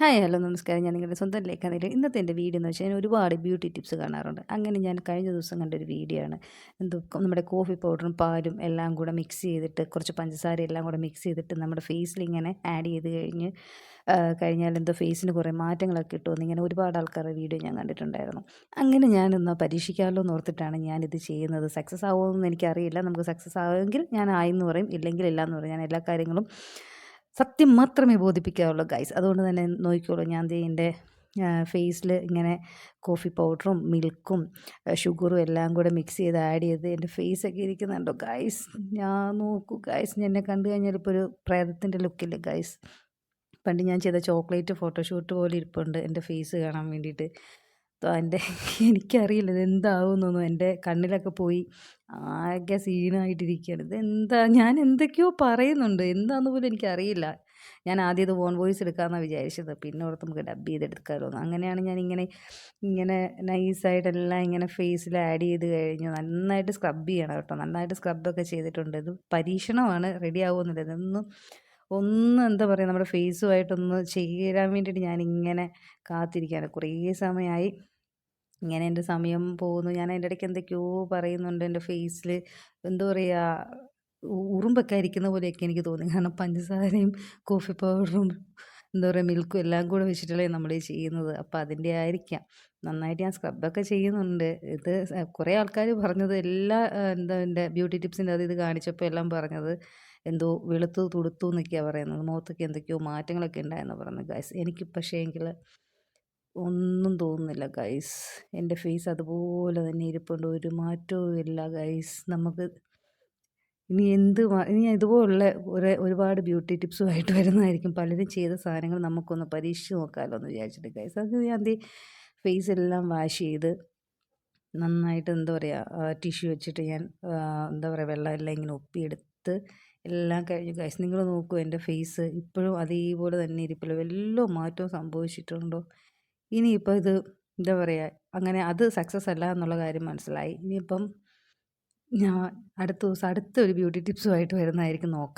Hi hello നമസ്കാരം. ഞാൻ നിങ്ങളുടെ സ്വന്തം ലേഖനയിൽ ഇന്നത്തെ എന്റെ വീഡിയോ എന്ന് വെച്ചാൽ ഞാൻ ഒരുപാട് ബ്യൂട്ടി ടിപ്സ് കാണാറുണ്ട്. അങ്ങനെ ഞാൻ കഴിഞ്ഞ ദിവസം കണ്ടൊരു വീഡിയോ ആണ്. എന്തോ നമ്മുടെ കോഫി പൗഡറും പാലും എല്ലാം കൂടെ മിക്സ് ചെയ്തിട്ട് കുറച്ച് പഞ്ചസാര എല്ലാം കൂടെ മിക്സ് ചെയ്തിട്ട് നമ്മുടെ ഫേസിൽ ഇങ്ങനെ ആഡ് ചെയ്ത് കഴിഞ്ഞ് കഴിഞ്ഞാൽ എന്തോ ഫേസിന് കുറേ മാറ്റങ്ങളൊക്കെ കിട്ടുമെന്ന് ഇങ്ങനെ ഒരുപാട് ആൾക്കാരുടെ വീഡിയോ ഞാൻ കണ്ടിട്ടുണ്ടായിരുന്നു. അങ്ങനെ ഞാനൊന്ന് പരീക്ഷിക്കാമല്ലോ എന്ന് ഓർത്തിട്ടാണ് ഞാനിത് ചെയ്യുന്നത്. സക്സസ് ആവുമെന്ന് എനിക്കറിയില്ല. നമുക്ക് സക്സസ് ആവുമെങ്കിൽ ഞാൻ ആയെന്ന് പറയും. ഇല്ലെങ്കിൽ ഇല്ല എന്ന് പറയും. ഞാൻ എല്ലാ കാര്യങ്ങളും സത്യം മാത്രമേ ബോധിപ്പിക്കാവുള്ളൂ ഗൈസ് അതുകൊണ്ട് തന്നെ നോക്കിക്കോളൂ. ഞാൻ എന്റെ ഫേസിൽ ഇങ്ങനെ കോഫി പൗഡറും മിൽക്കും ഷുഗറും എല്ലാം കൂടെ മിക്സ് ചെയ്ത് ആഡ് ചെയ്ത് എന്റെ ഫേസൊക്കെ ഇരിക്കുന്നുണ്ടോ ഗൈസ് ഞാൻ നോക്കൂ ഗൈസ് എന്നെ കണ്ടു കഴിഞ്ഞാൽ ഇപ്പോൾ ഒരു പ്രേതത്തിന്റെ ലുക്കില്ല ഗൈസ് പണ്ട് ഞാൻ ചെയ്ത ചോക്ലേറ്റ് ഫോട്ടോഷൂട്ട് പോലെ ഇരിപ്പുണ്ട് എന്റെ ഫേസ് കാണാൻ വേണ്ടിയിട്ട്. എന്റെ എനിക്കറിയില്ല ഇതെന്താവുമെന്നൊന്നും എന്റെ കണ്ണിലൊക്കെ പോയി ആകെ സീനായിട്ടിരിക്കുകയാണ് ഇതെന്താ ഞാൻ എന്തൊക്കെയോ പറയുന്നുണ്ട്. എന്താണെന്ന് പോലും എനിക്കറിയില്ല. ഞാൻ ആദ്യം ഇത് വോൺ വോയിസ് എടുക്കാമെന്നാണ് വിചാരിച്ചത്. പിന്നെ ഓർത്ത് നമുക്ക് ഡബ് ചെയ്തെടുക്കാമല്ലോ അങ്ങനെയാണ് ഞാൻ ഇങ്ങനെ ഇങ്ങനെ നൈസായിട്ടെല്ലാം ഇങ്ങനെ ഫേസിൽ ആഡ് ചെയ്ത് കഴിഞ്ഞു. നന്നായിട്ട് സ്ക്രബ് ചെയ്യണം കേട്ടോ. നന്നായിട്ട് സ്ക്രബൊക്കെ ചെയ്തിട്ടുണ്ട്. ഇത് പരീക്ഷണമാണ്. റെഡി ആവുമെന്നില്ല ഇതൊന്നും ഒന്ന് എന്താ പറയുക നമ്മുടെ ഫേസുമായിട്ടൊന്ന് ചേരാൻ വേണ്ടിയിട്ട് ഞാനിങ്ങനെ കാത്തിരിക്കുകയാണ്. കുറേ സമയമായി ഇങ്ങനെ എന്റെ സമയം പോകുന്നു. ഞാൻ അതിന്റെ ഇടയ്ക്ക് എന്തൊക്കെയോ പറയുന്നുണ്ട്. എന്റെ ഫേസിൽ എന്താ പറയുക ഉറുമ്പൊക്കെ അരിക്കുന്ന പോലെയൊക്കെ എനിക്ക് തോന്നി. കാരണം പഞ്ചസാരയും കോഫി പൗഡറും എന്താ പറയുക മിൽക്കും എല്ലാം കൂടെ വെച്ചിട്ടല്ലേ നമ്മൾ ചെയ്യുന്നത്. അപ്പോൾ അതിന്റെ ആയിരിക്കാം. നന്നായിട്ട് ഞാൻ സ്ക്രബൊക്കെ ചെയ്യുന്നുണ്ട്. ഇത് കുറേ ആൾക്കാർ പറഞ്ഞത് എല്ലാ എന്താ എന്റെ ബ്യൂട്ടി ടിപ്സിന്റെ അത് ഇത് കാണിച്ചപ്പോൾ എല്ലാം പറഞ്ഞത് എന്തോ വെളുത്തു തുടുത്തു എന്നൊക്കെയാണ് പറയുന്നത്. മുഖത്തൊക്കെ എന്തൊക്കെയോ മാറ്റങ്ങളൊക്കെ ഉണ്ടായെന്ന് പറയുന്നത്. ഗൈസ് എനിക്ക് പക്ഷേ എങ്കിൽ ഒന്നും തോന്നുന്നില്ല ഗൈസ്. എന്റെ ഫേസ് അതുപോലെ തന്നെ ഇരിപ്പുണ്ട്. ഒരു മാറ്റവും ഇല്ല ഗൈസ്. നമുക്ക് ഇനി എന്ത് ഇനി ഇതുപോലുള്ള ഒരു ഒരുപാട് ബ്യൂട്ടി ടിപ്സുമായിട്ട് വരുന്നതായിരിക്കും. പലരും ചെയ്ത സാധനങ്ങൾ നമുക്കൊന്ന് പരീക്ഷിച്ച് നോക്കാമല്ലോ എന്ന് വിചാരിച്ചിട്ട് ഗൈസ് അത് ഞാൻ ദേ ഫേസ് എല്ലാം വാഷ് ചെയ്ത് നന്നായിട്ട് എന്താ പറയുക ടിഷ്യൂ വെച്ചിട്ട് ഞാൻ എന്താ പറയുക വെള്ളം എല്ലാം ഇങ്ങനെ ഒപ്പിയെടുത്ത് എല്ലാം കഴിഞ്ഞു. ഗൈസ് നിങ്ങൾ നോക്കൂ എന്റെ ഫേസ് ഇപ്പോഴും അതേപോലെ തന്നെ ഇരിപ്പില്ല വല്ല മാറ്റവും സംഭവിച്ചിട്ടുണ്ടോ? ഇനിയിപ്പോൾ ഇത് എന്താ പറയുക അങ്ങനെ അത് സക്സസ് അല്ല എന്നുള്ള കാര്യം മനസ്സിലായി. ഇനിയിപ്പം ഞാൻ അടുത്ത ദിവസം അടുത്ത ഒരു ബ്യൂട്ടി ടിപ്സുമായിട്ട് വരുന്നതായിരിക്കും നോക്കാം